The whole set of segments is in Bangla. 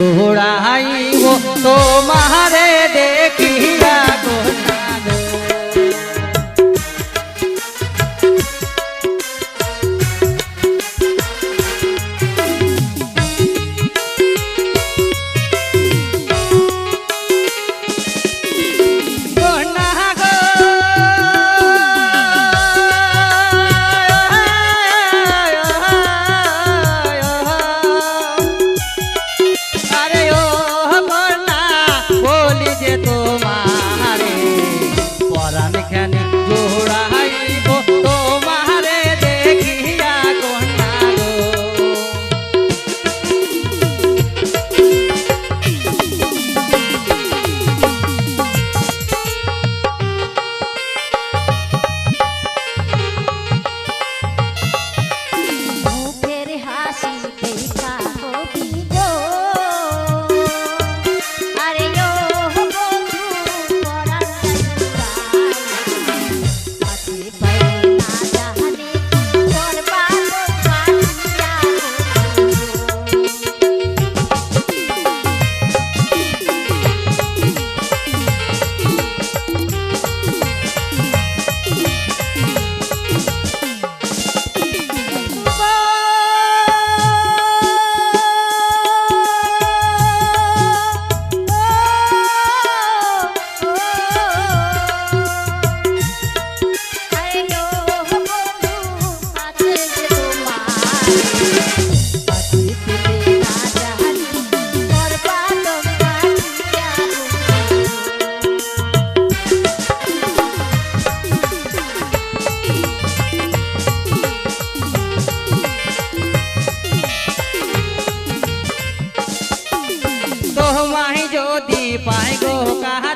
ઢોળાઈ તો મહા जो दी पाए गो कहा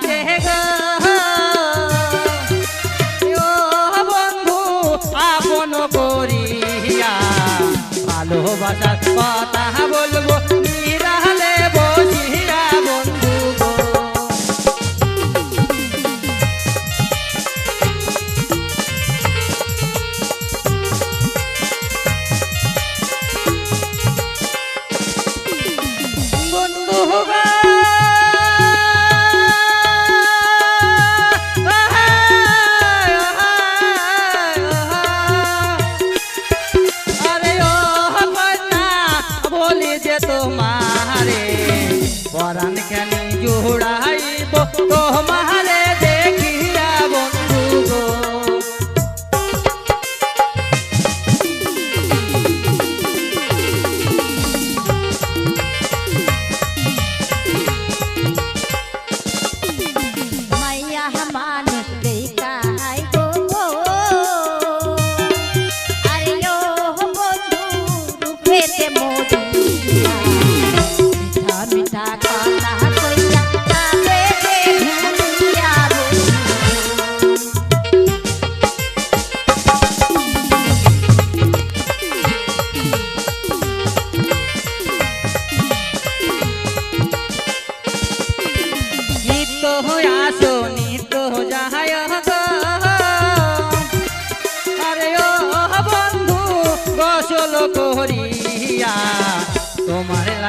তোমারে। পরাণ খানি জোড়াইব তোমারে।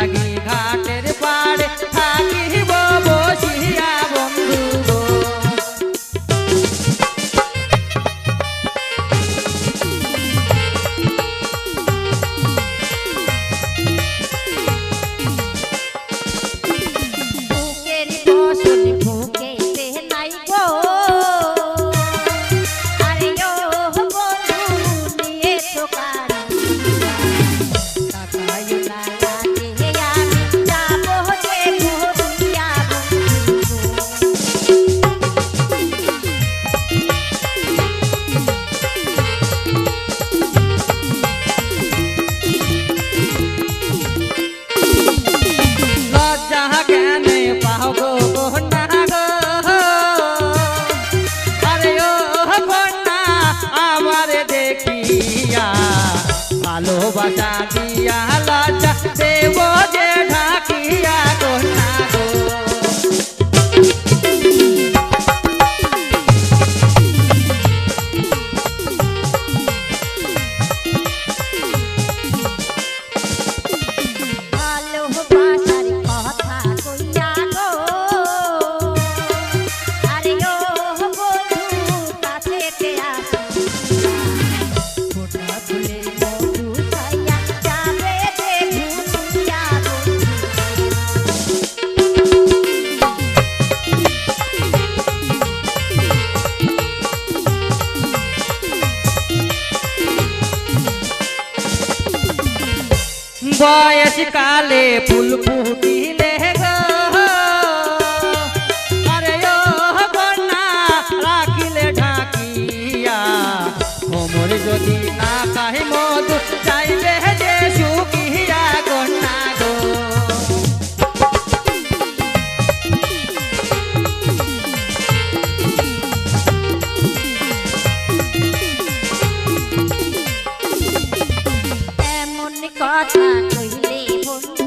lagi વાસા સો એસી કાલે ફૂલ ફૂટીને নইলে বন্ধু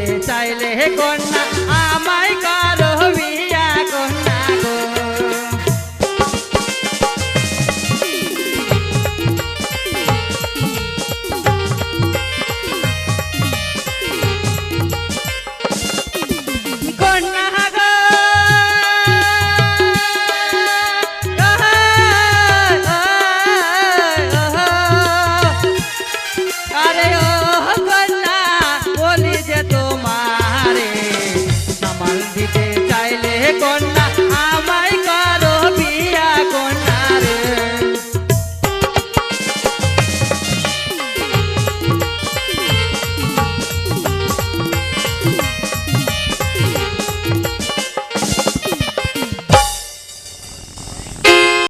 পেতে চাইলে কন্যা